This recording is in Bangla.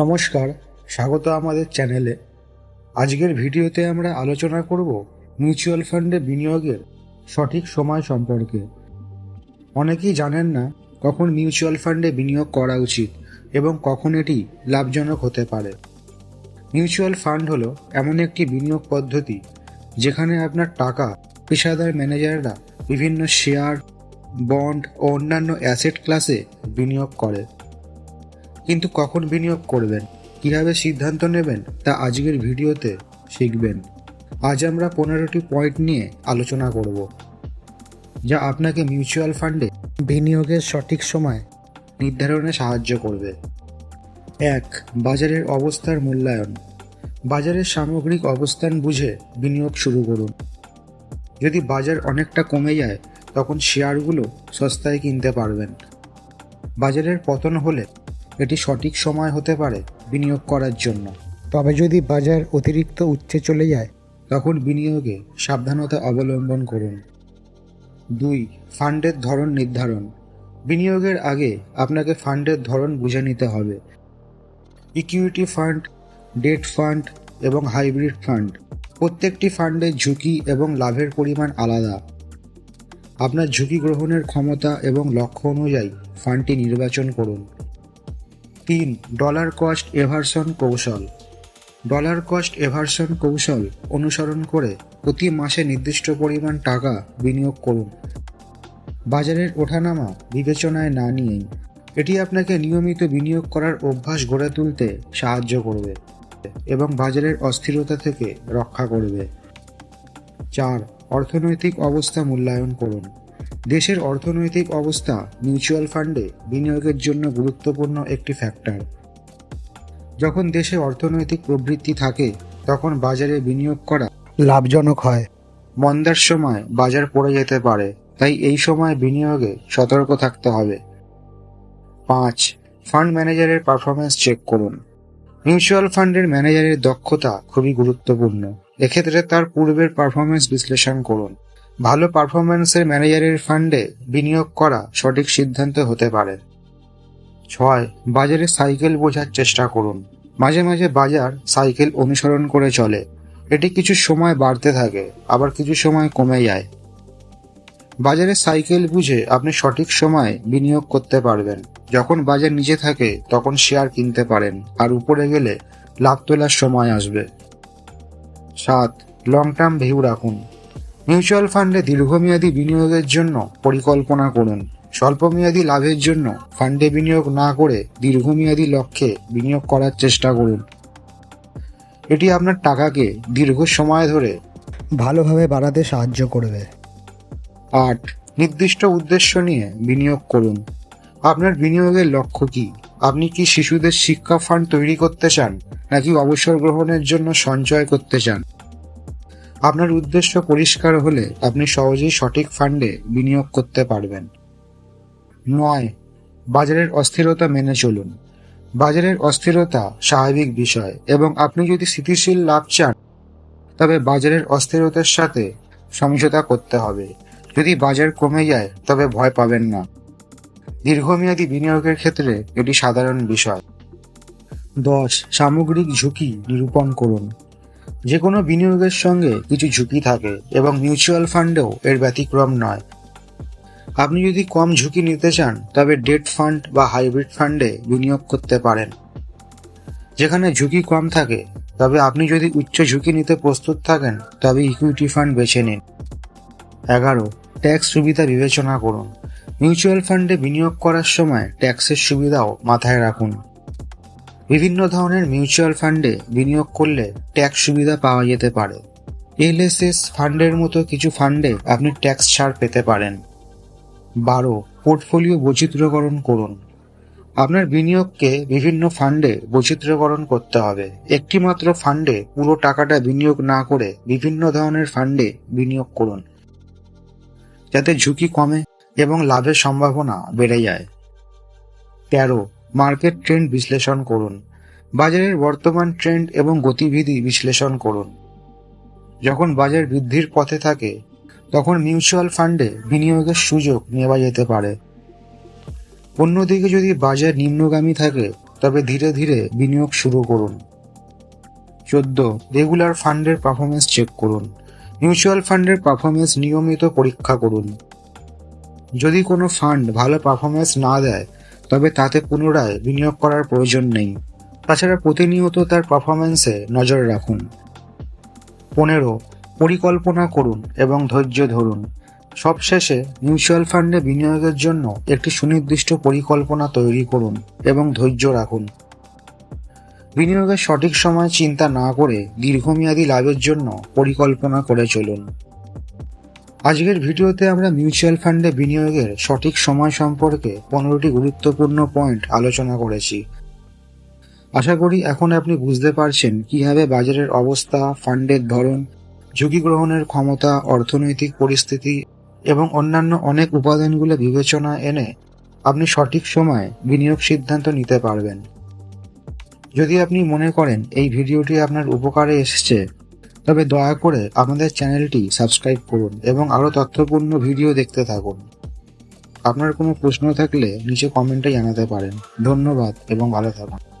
নমস্কার, স্বাগত আমাদের চ্যানেলে। আজকের ভিডিওতে আমরা আলোচনা করব মিউচুয়াল ফান্ডে বিনিয়োগের সঠিক সময় সম্পর্কে। অনেকেই জানেন না কখন মিউচুয়াল ফান্ডে বিনিয়োগ করা উচিত এবং কখন এটি লাভজনক হতে পারে। মিউচুয়াল ফান্ড হলো এমন একটি বিনিয়োগ পদ্ধতি যেখানে আপনার টাকা, পেশাদার ম্যানেজাররা বিভিন্ন শেয়ার, বন্ড ও অন্যান্য অ্যাসেট ক্লাসে বিনিয়োগ করে। কিন্তু কখন বিনিয়োগ করবেন? কীভাবে সিদ্ধান্ত নেবেন? তা আজকের ভিডিওতে শিখবেন। আজ আমরা পনেরোটি পয়েন্ট নিয়ে আলোচনা করব, যা আপনাকে মিউচুয়াল ফান্ডে বিনিয়োগের সঠিক সময় নির্ধারণে সাহায্য করবে। এক, বাজারের অবস্থার মূল্যায়ন। বাজারের সামগ্রিক অবস্থান বুঝে বিনিয়োগ শুরু করুন। যদি বাজার অনেকটা কমে যায়, তখন শেয়ারগুলো সস্তায় কিনতে পারবেন। বাজারের পতন হলে এটি সঠিক সময় হতে পারে বিনিয়োগ করার জন্য। তবে যদি বাজার অতিরিক্ত উচ্চে চলে যায় তখন বিনিয়োগে সাবধানতা অবলম্বন করুন। দুই ফান্ডের ধরন নির্ধারণ। বিনিয়োগের আগে আপনাকে ফান্ডের ধরন বুঝে নিতে হবে। ইকুইটি ফান্ড ডেট ফান্ড এবং হাইব্রিড ফান্ড। প্রত্যেকটি ফান্ডের ঝুঁকি এবং লাভের পরিমাণ আলাদা। আপনার ঝুঁকি গ্রহণের ক্ষমতা এবং লক্ষ্য অনুযায়ী ফান্ডটি নির্বাচন করুন। তিন ডলার কস্ট এভারশন কৌশল। ডলার কস্ট এভারশন কৌশল অনুসরণ করে প্রতি মাসে নির্দিষ্ট পরিমাণ টাকা বিনিয়োগ করুন। বাজারের ওঠানামা বিবেচনায় না নিয়েই। এটি আপনাকে নিয়মিত বিনিয়োগ করার অভ্যাস গড়ে তুলতে সাহায্য করবে এবং বাজারের অস্থিরতা থেকে রক্ষা করবে। চার, অর্থনৈতিক অবস্থা মূল্যায়ন করুন। দেশের অর্থনৈতিক অবস্থা মিউচুয়াল ফান্ডে বিনিয়োগের জন্য গুরুত্বপূর্ণ একটি ফ্যাক্টর। যখন দেশে অর্থনৈতিক প্রবৃত্তি থাকে, তখন বাজারে বিনিয়োগ করা লাভজনক হয়। মন্দার সময় বাজার পড়ে যেতে পারে, তাই এই সময় বিনিয়োগে সতর্ক থাকতে হবে। পাঁচ, ফান্ড ম্যানেজারের পারফরমেন্স চেক করুন। মিউচুয়াল ফান্ডের ম্যানেজারের দক্ষতা খুবই গুরুত্বপূর্ণ। এক্ষেত্রে তার পূর্বের পারফরমেন্স বিশ্লেষণ করুন। ভালো পারফরমেন্সের ম্যানেজারের ফান্ডে বিনিয়োগ করা সঠিক সিদ্ধান্ত হতে পারে। ছয়, বাজারে সাইকেল বোঝার চেষ্টা করুন। মাঝে মাঝে বাজার সাইকেল অনুসরণ করে চলে। এটি কিছু সময় বাড়তে থাকে, আবার কিছু সময় কমে যায়। বাজারে সাইকেল বুঝে আপনি সঠিক সময় বিনিয়োগ করতে পারবেন। যখন বাজার নিচে থাকে, তখন শেয়ার কিনতে পারেন, আর উপরে গেলে লাভ তোলার সময় আসবে। সাত লং টার্ম ভিউ রাখুন। মিউচুয়াল ফান্ডে দীর্ঘমেয়াদী বিনিয়োগের জন্য পরিকল্পনা করুন। স্বল্পমেয়াদী লাভের জন্য ফান্ডে বিনিয়োগ না করে দীর্ঘমেয়াদী লক্ষ্যে বিনিয়োগ করার চেষ্টা করুন। এটি আপনার টাকাকে দীর্ঘ সময় ধরে ভালোভাবে বাড়াতে সাহায্য করবে। আট, নির্দিষ্ট উদ্দেশ্য নিয়ে বিনিয়োগ করুন। আপনার বিনিয়োগের লক্ষ্য কি? আপনি কি শিশুদের শিক্ষা ফান্ড তৈরি করতে চান, নাকি অবসর গ্রহণের জন্য সঞ্চয় করতে চান? আপনার উদ্দেশ্য পরিষ্কার হলে আপনি সহজেই সঠিক ফান্ডে বিনিয়োগ করতে পারবেন। নয়, বাজারের অস্থিরতা মেনে চলুন। বাজারের অস্থিরতা স্বাভাবিক বিষয় এবং আপনি যদি স্থিতিশীল লাভ চান, তবে বাজারের অস্থিরতার সাথে সমঝোতা করতে হবে। যদি বাজার কমে যায়, তবে ভয় পাবেন না। দীর্ঘমেয়াদী বিনিয়োগের ক্ষেত্রে এটি সাধারণ বিষয়। দশ, সামগ্রিক ঝুঁকি নিরূপণ করুন। যে কোনো বিনিয়োগের সঙ্গে কিছু ঝুঁকি থাকে এবং মিউচুয়াল ফান্ডেও এর ব্যতিক্রম নয়। আপনি যদি কম ঝুঁকি নিতে চান, তবে ডেট ফান্ড বা হাইব্রিড ফান্ডে বিনিয়োগ করতে পারেন। যেখানে ঝুঁকি কম থাকে, তবে আপনি যদি উচ্চ ঝুঁকি নিতে প্রস্তুত থাকেন, তবে ইকুইটি ফান্ড বেছে নিন। এগারো ট্যাক্স সুবিধা বিবেচনা করুন। মিউচুয়াল ফান্ডে বিনিয়োগ করার সময় ট্যাক্সের সুবিধাও মাথায় রাখুন। বিভিন্ন ধরনের মিউচুয়াল ফান্ডে বিনিয়োগ করলে ট্যাক্স সুবিধা পাওয়া যেতে পারে। এলএসএস ফান্ডের মতো কিছু ফান্ডে আপনি ট্যাক্স ছাড় পেতে পারেন। বারো, পোর্টফোলিও বৈচিত্র্যকরণ করুন। আপনার বিনিয়োগকে বিভিন্ন ফান্ডে বৈচিত্র্যকরণ করতে হবে। একটিমাত্র ফান্ডে পুরো টাকাটা বিনিয়োগ না করে বিভিন্ন ধরনের ফান্ডে বিনিয়োগ করুন। যাতে ঝুঁকি কমে এবং লাভের সম্ভাবনা বেড়ে যায়। তেরো মার্কেট ট্রেন্ড বিশ্লেষণ করুন, বাজারের বর্তমান ট্রেন্ড এবং গতিবিধি বিশ্লেষণ করুন। যখন বাজার বৃদ্ধির পথে থাকে, তখন মিউচুয়াল ফান্ডে বিনিয়োগের সুযোগ নেওয়া যেতে পারে। অন্যদিকে যদি বাজার নিম্নগামী থাকে, তবে ধীরে ধীরে বিনিয়োগ শুরু করুন। চোদ্দ, রেগুলার ফান্ডের পারফরমেন্স চেক করুন। মিউচুয়াল ফান্ডের পারফরমেন্স নিয়মিত পরীক্ষা করুন। যদি কোনো ফান্ড ভালো পারফরমেন্স না দেয় তবে তাতে পুনরায় বিনিয়োগ করার প্রয়োজন নেই। তাছাড়া প্রতিনিয়ত তার পারফরমেন্সে নজর রাখুন। পনেরো, পরিকল্পনা করুন এবং ধৈর্য ধরুন। সবশেষে মিউচুয়াল ফান্ডে বিনিয়োগের জন্য একটি সুনির্দিষ্ট পরিকল্পনা তৈরি করুন এবং ধৈর্য রাখুন। বিনিয়োগের সঠিক সময় চিন্তা না করে দীর্ঘমেয়াদী লাভের জন্য পরিকল্পনা করে চলুন। আজকের ভিডিওতে আমরা মিউচুয়াল ফান্ডে বিনিয়োগের সঠিক সময় সম্পর্কে পনেরোটি গুরুত্বপূর্ণ পয়েন্ট আলোচনা করেছি। আশা করি এখন আপনি বুঝতে পারছেন কীভাবে বাজারের অবস্থা, ফান্ডের ধরন, ঝুঁকি গ্রহণের ক্ষমতা, অর্থনৈতিক পরিস্থিতি এবং অন্যান্য অনেক উপাদানগুলো বিবেচনা এনে আপনি সঠিক সময়ে বিনিয়োগ সিদ্ধান্ত নিতে পারবেন। যদি আপনি মনে করেন এই ভিডিওটি আপনার উপকারে এসেছে তবে দয়া করে আমাদের চ্যানেলটি সাবস্ক্রাইব করুন এবং আরও তথ্যপূর্ণ ভিডিও দেখতে থাকুন। আপনার কোনো প্রশ্ন থাকলে নিচে কমেন্টে জানাতে পারেন। ধন্যবাদ এবং ভালো থাকুন।